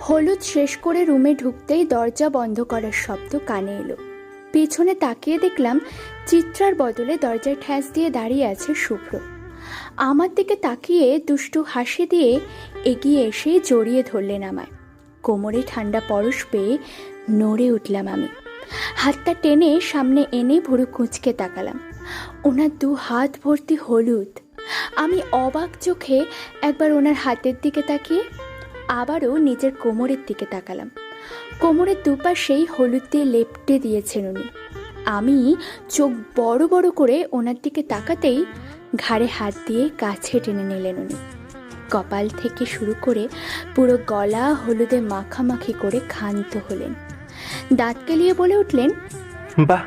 হলুদ শেষ করে রুমে ঢুকতেই দরজা বন্ধ করার শব্দ কানে এলো। পেছনে তাকিয়ে দেখলাম চিত্রার বদলে দরজায় ঠ্যাস দিয়ে দাঁড়িয়ে আছে শুভ্র। আমার দিকে তাকিয়ে দুষ্টু হাসি দিয়ে এগিয়ে এসে জড়িয়ে ধরলেন আমায়। কোমরে ঠান্ডা পরশ পেয়ে নড়ে উঠলাম আমি। হাতটা টেনে সামনে এনে ভুরু কুঁচকে তাকালাম। ওনার দু হাত ভর্তি হলুদ। আমি অবাক চোখে একবার ওনার হাতের দিকে তাকিয়ে আবারও নিজের কোমরের দিকে তাকালাম। কোমরের দুপাশেই হলুদ দিয়ে লেপটে দিয়েছেন উনি। আমি চোখ বড় বড় করে ওনার দিকে তাকাতেই ঘাড়ে হাত দিয়ে কাছে টেনে নিলেন উনি। কপাল থেকে শুরু করে পুরো গলা হলুদে মাখামাখি করে ক্ষান্ত হলেন। দাঁত কেলিয়ে বলে উঠলেন, বাহ,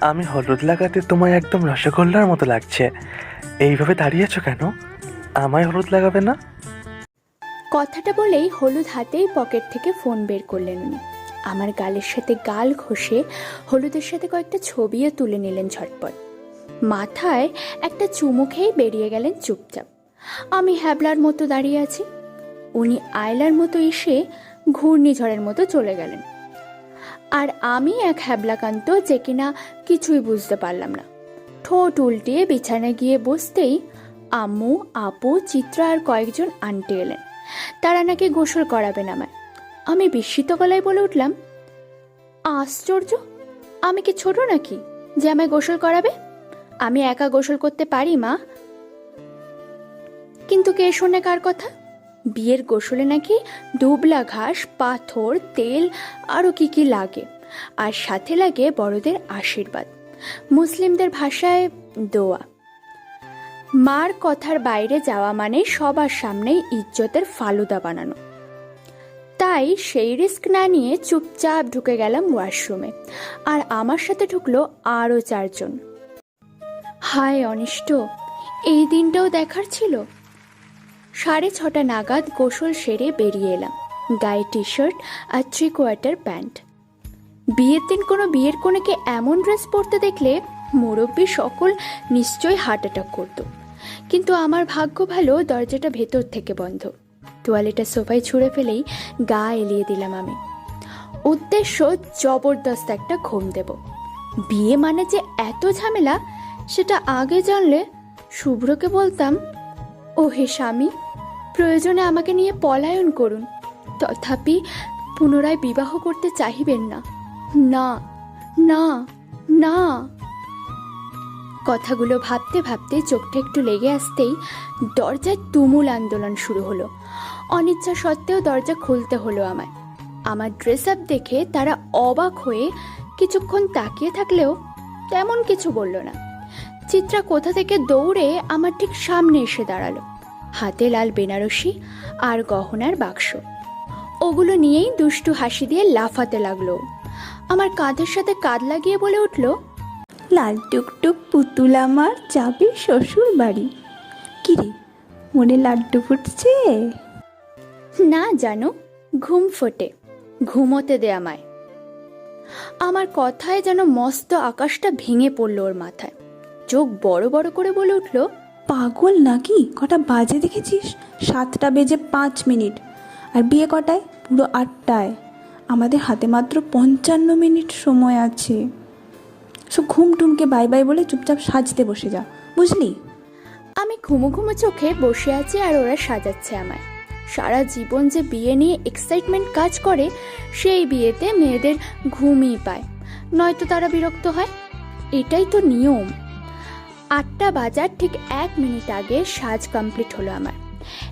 আমি হলুদ লাগাতে তোমায় একদম রসগোল্লার মতো লাগছে। এইভাবে দাঁড়িয়েছো কেন? আমায় হলুদ লাগাবে না? কথাটা বলেই হলুদ হাতেই পকেট থেকে ফোন বের করলেন উনি। আমার গালের সাথে গাল ঘষে হলুদের সাথে কয়েকটা ছবিও তুলে নিলেন ঝটপট। মাথায় একটা চুমু খেয়ে বেরিয়ে গেলেন চুপচাপ। আমি হ্যাবলার মতো দাঁড়িয়ে আছি। উনি আয়লার মতো এসে ঘূর্ণিঝড়ের মতো চলে গেলেন। আর আমি এক হ্যাবলাকান্ত যে কিনা কিছুই বুঝতে পারলাম না। ঠোঁট উল্টিয়ে বিছানায় গিয়ে বসতেই আম্মু, আপু, চিত্রা আর কয়েকজন আন্টি এলেন। তারা নাকি গোসল করাবেন আমায়। আমি বিস্মিত গলায় বলে উঠলাম, আশ্চর্য! আমি কি ছোট নাকি যে আমায় গোসল করাবে? আমি একা গোসল করতে পারি, মা? কিন্তু কে শোনে কার কথা? বিয়ের গোসলে নাকি দুবলা ঘাস, পাথর, তেল আরও কি কি লাগে। আর সাথে লাগে বড়দের আশীর্বাদ। মুসলিমদের ভাষায় দোয়া। মার কথার বাইরে যাওয়া মানে সবার সামনেই ইজ্জতের ফালুদা বানানো। তাই সেই রিস্ক না নিয়ে চুপচাপ ঢুকে গেলাম ওয়াশরুমে। আর আমার সাথে ঢুকলো আরও চারজন। হায় অনিষ্ট, এই দিনটাও দেখার ছিল? সাড়ে ছটা নাগাদ গোসল সেরে বেরিয়ে এলাম, গায়ে টি শার্ট আর থ্রি কোয়ার্টার প্যান্ট। বিয়ের দিন কোনো বিয়ের কোনেকে এমন ড্রেস পরতে দেখলে মুরব্বী সকল নিশ্চয়ই হার্ট অ্যাটাক করতো। কিন্তু আমার ভাগ্য ভালো দরজাটা ভেতর থেকে বন্ধ। তোয়ালেটা সোফায় ছুঁড়ে ফেলেই গা এলিয়ে দিলাম আমি। উদ্দেশ্য জবরদস্ত একটা ঘুম দেব। বিয়ে মানে যে এত ঝামেলা, সেটা আগে জানলে শুভ্রকে বলতাম ও হে স্বামী, প্রয়োজনে আমাকে নিয়ে পলায়ন করুন। তথাপি পুনরায় বিবাহ করতে চাহিবেন না। না না না। কথাগুলো ভাবতে ভাবতে চোখটা একটু লেগে আসতেই দরজায় তুমুল আন্দোলন শুরু হলো। অনিচ্ছা সত্ত্বেও দরজা খুলতে হলো আমায়। আমার ড্রেস আপ দেখে তারা অবাক হয়ে কিছুক্ষণ তাকিয়ে থাকলেও তেমন কিছু বলল না। চিত্রা কোথা থেকে দৌড়ে আমার ঠিক সামনে এসে দাঁড়াল। হাতে লাল বেনারসি আর গহনার বাক্স। ওগুলো নিয়েই দুষ্টু হাসি দিয়ে লাফাতে লাগল। আমার কাঁধের সাথে কাঁধ লাগিয়ে বলে উঠল লাল টুকটুক পুতুল আমার যাবে শ্বশুর বাড়ি কিরে মনে লাড্ডু ফুটছে? না জানো ঘুম ফোটে ঘুমোতে দে আমায়। আমার কথায় যেন মস্ত আকাশটা ভেঙে পড়ল ওর মাথায়। চোখ বড় বড় করে বলে উঠল পাগল নাকি? কটা বাজে দেখেছিস? সাতটা বেজে পাঁচ মিনিট। আর বিয়ে কটায়? পুরো আটটায়। আমাদের হাতে মাত্র পঞ্চান্ন মিনিট সময় আছে। সব ঘুম টুমকে বাই বাই বলে চুপচাপ সাজতে বসে যা। বুঝলি? আমি ঘুমো ঘুমো চোখে বসে আছি আর ওরা সাজাচ্ছে আমায়। সারা জীবন যে বিয়ে নিয়ে এক্সাইটমেন্ট কাজ করে, সেই বিয়েতে মেয়েদের ঘুমই পায়। নয়তো তারা বিরক্ত হয়। এটাই তো নিয়ম। আটটা বাজার ঠিক এক মিনিট আগে সাজ কমপ্লিট হলো আমার।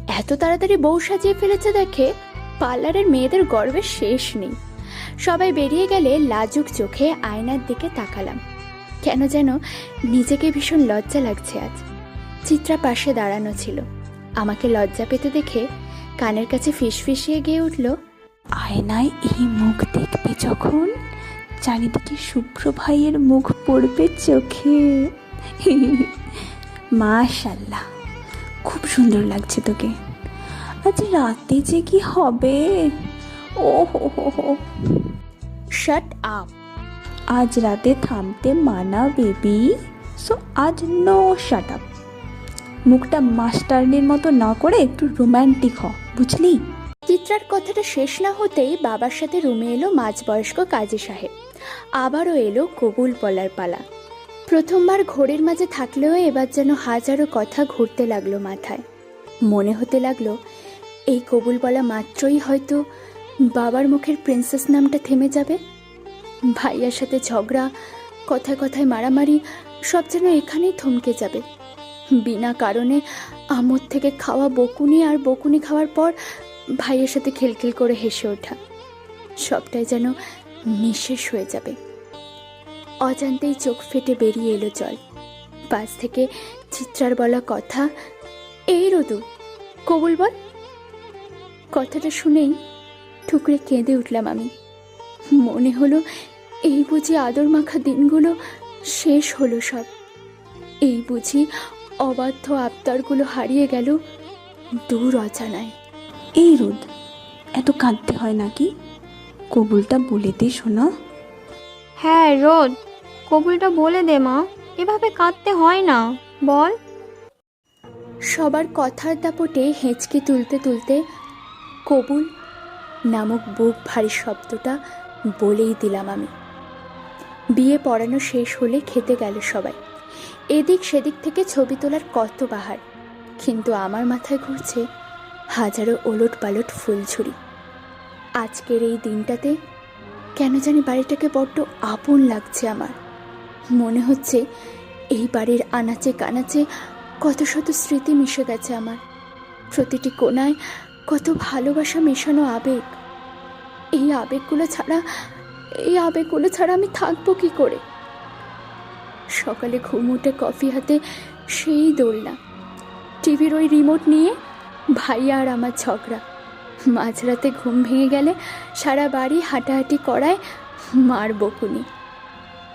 এত তাড়াতাড়ি বউ সাজিয়ে ফেলেছে দেখে পার্লারের মেয়েদের গর্বের শেষ নেই। সবাই বেরিয়ে গেলে লাজুক চোখে আয়নার দিকে তাকালাম। কেন যেন নিজেকে ভীষণ লজ্জা লাগছে আজ। চিত্রা পাশে দাঁড়ানো ছিল। আমাকে লজ্জা পেতে দেখে কানের কাছে ফিসফিসিয়ে গিয়ে উঠল, আয়নায় এই মুখ দেখবে যখন? চারিদিকে শুভ্র ভাইয়ের মুখ পড়বে চোখে। মাশাল্লাহ খুব সুন্দর লাগছে তোকে। আজ রাতে যে কি হবে? ও হো হো হো শাট আপ আজ রাতে থামতে মানা বেবি সো আজ নো শাট আপ মুখটা মাস্টারনির মতো না করে একটু রোম্যান্টিক হ, বুঝলি? চিত্রার কথাটা শেষ না হতেই বাবার সাথে রুমে এলো মাঝবয়স্ক কাজী সাহেব। আবারও এলো কবুল বলার পালা। প্রথমবার ঘোরের মাঝে থাকলেও এবার যেন হাজারো কথা ঘুরতে লাগল মাথায়। মনে হতে লাগল, এই কবুল বলা মাত্রই হয়তো বাবার মুখের প্রিন্সেস নামটা থেমে যাবে? ভাইয়ার সাথে ঝগড়া, কথায় কথায় মারামারি, সব যেন এখানেই থমকে যাবে। বিনা কারণে আমোদ থেকে খাওয়া বকুনি আর বকুনি খাওয়ার পর ভাইয়ের সাথে খিলখিল করে হেসে ওঠা। সবটাই যেন নিঃশেষ হয়ে যাবে। অজান্তেই চোখ ফেটে বেরিয়ে এলো জল। পাশ থেকে চিত্রার বলা কথা, এই রদু, কবুল বল? কথাটা শুনেই ঠুকরে কেঁদে উঠলাম আমি। মনে হলো এই বুঝি আদর মাখা দিনগুলো শেষ হলো সব। এই বুঝি অবাধ্য আবতারগুলো হারিয়ে গেল দূর অজানায়। এই রোদ এত কাঁদতে হয় নাকি? কবুলটা বলে দে শোনা হ্যাঁ রোদ কবুলটা বলে দে মা এভাবে কাঁদতে হয় না বল। সবার কথার দাপটে হেঁচকে তুলতে তুলতে কবুল নামক বুক ভারী শব্দটা বলেই দিলাম আমি। বিয়ে পড়ানো শেষ হলে খেতে গেল সবাই। এদিক সেদিক থেকে ছবি তোলার কত বাহার, কিন্তু আমার মাথায় ঘুরছে হাজারো ওলট পালট ফুলঝুরি। আজকের এই দিনটাতে কেন জানি বাড়িটাকে বড্ড আপন লাগছে আমার। মনে হচ্ছে এই বাড়ির আনাচে কানাচে কত শত স্মৃতি মিশে গেছে আমার। প্রতিটি কোনায় কত ভালোবাসা মেশানো আবেগ। এই আবেগগুলো ছাড়া, এই আবেগগুলো ছাড়া আমি থাকব কি করে? সকালে ঘুম উঠে কফি হাতে সেই দোলনা। টিভির ওই রিমোট নিয়ে ভাইয়া আর আমার ঝগড়া। মাঝরাতে ঘুম ভেঙে গেলে সারা বাড়ি হাঁটাহাঁটি করায় মার বকুনি।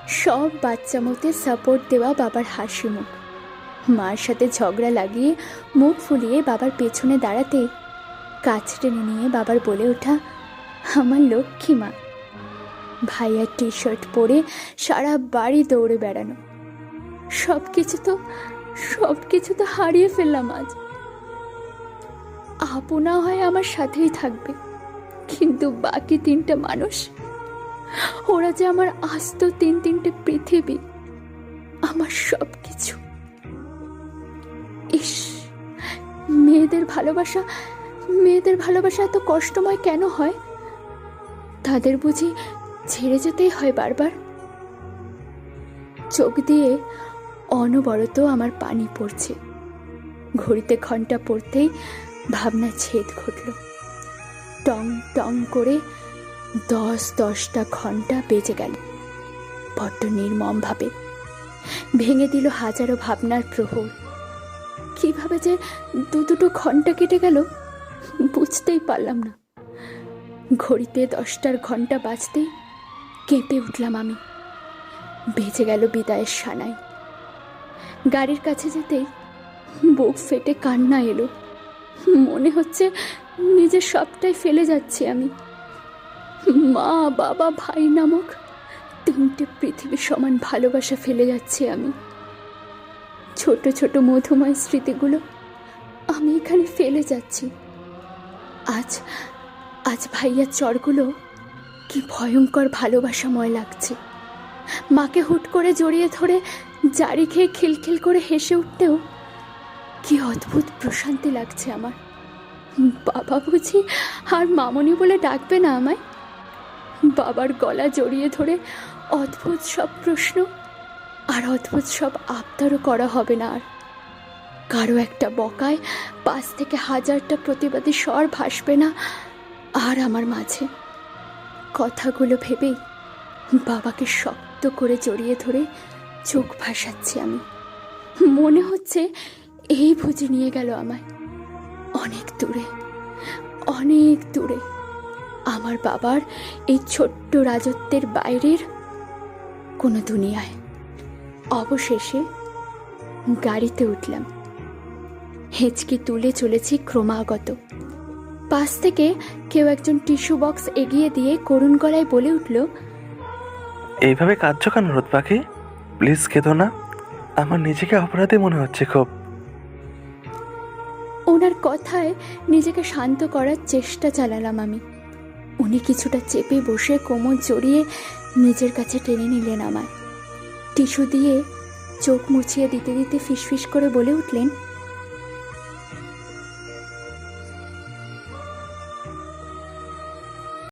সব বাচ্চা মতে সাপোর্ট দেওয়া বাবার হাসি মুখ। মার সাথে ঝগড়া লাগিয়ে মুখ ফুলিয়ে বাবার পেছনে দাঁড়াতে টেনে নিয়ে বাবার বলে ওঠা আমার লক্ষ্মী মা। ভাইয়ার টি শার্ট পরে সারা বাড়ি দৌড়ে বেড়ানো। সব কিছু তো সব কিছু তো হারিয়ে ফেললাম আজ। আপনা হয় আমার সাথেই থাকবে, কিন্তু বাকি তিনটা মানুষ, ওরা যে আমার আস্ত তিন তিনটে পৃথিবী, আমার সব কিছু ইস, মেয়েদের ভালোবাসা মেয়েদের ভালোবাসা এত কষ্টময় কেন হয়? তাদের বুঝি ছেড়ে যেতেই হয় বারবার। চোখ দিয়ে অনবরত আমার পানি পড়ছে। ঘড়িতে ঘণ্টা পড়তেই ভাবনা ছেদ ঘটল। টং টং করে দশ, দশটা ঘণ্টা বেজে গেল। বড্ড নির্মমভাবে। ভেঙে দিল হাজারো ভাবনার প্রহর। কীভাবে যে দু দুটো ঘণ্টা কেটে গেল? বুঝতেই পারলাম না। ঘড়িতে দশটার ঘণ্টা বাজতেই কেঁপে উঠলাম আমি। বেজে গেল বিদায়ের সানাই। গাড়ির কাছে যেতেই বুক ফেটে কান্না এলো। মনে হচ্ছে নিজের সবটাই ফেলে যাচ্ছি আমি। মা, বাবা, ভাই নামক তিনটে পৃথিবী সমান ভালোবাসা ফেলে যাচ্ছি আমি। ছোট ছোট মধুময় স্মৃতিগুলো আমি এখানে ফেলে যাচ্ছি। আজ আজ ভাইয়ার চরগুলো কি ভয়ঙ্কর ভালোবাসাময় লাগছে। মাকে হুট করে জড়িয়ে ধরে জারি খেয়ে খিলখিল করে হেসে উঠতেও কি অদ্ভুত প্রশান্তি লাগছে আমার। বাবা বুঝি আর মামনি বলে ডাকবে না আমায়? বাবার গলা জড়িয়ে ধরে অদ্ভুত সব প্রশ্ন আর অদ্ভুত সব আবদারও করা হবে না আর। কারও একটা বকায় পাশ থেকে হাজারটা প্রতিবাদী স্বর ভাসবে না, আর আমার মাঝে। কথাগুলো ভেবেই বাবাকে শক্ত করে জড়িয়ে ধরে চোখ ভাসাচ্ছি আমি। মনে হচ্ছে এই বুঝি নিয়ে গেল আমায়। অনেক দূরে অনেক দূরে। আমার বাবার এই ছোট্ট রাজত্বের বাইরের কোনো দুনিয়ায়। অবশেষে গাড়িতে উঠলাম। হেঁচকি তুলে চলেছি ক্রমাগত। পাশ থেকে কেউ একজন টিস্যু বক্স এগিয়ে দিয়ে করুণ গলায় বলে উঠল এইভাবে কাঁদছো কেন রোদ পাখি? প্লিজ কেঁদো না। আমার নিজেকে অপরাধী মনে হচ্ছে খুব। ওনার কথায় নিজেকে শান্ত করার চেষ্টা চালালাম আমি। উনি কিছুটা চেপে বসে কোমর জড়িয়ে নিজের কাছে টেনে নিলেন আমায়। টিস্যু দিয়ে চোখ মুছিয়ে দিতে দিতে ফিসফিস করে বলে উঠলেন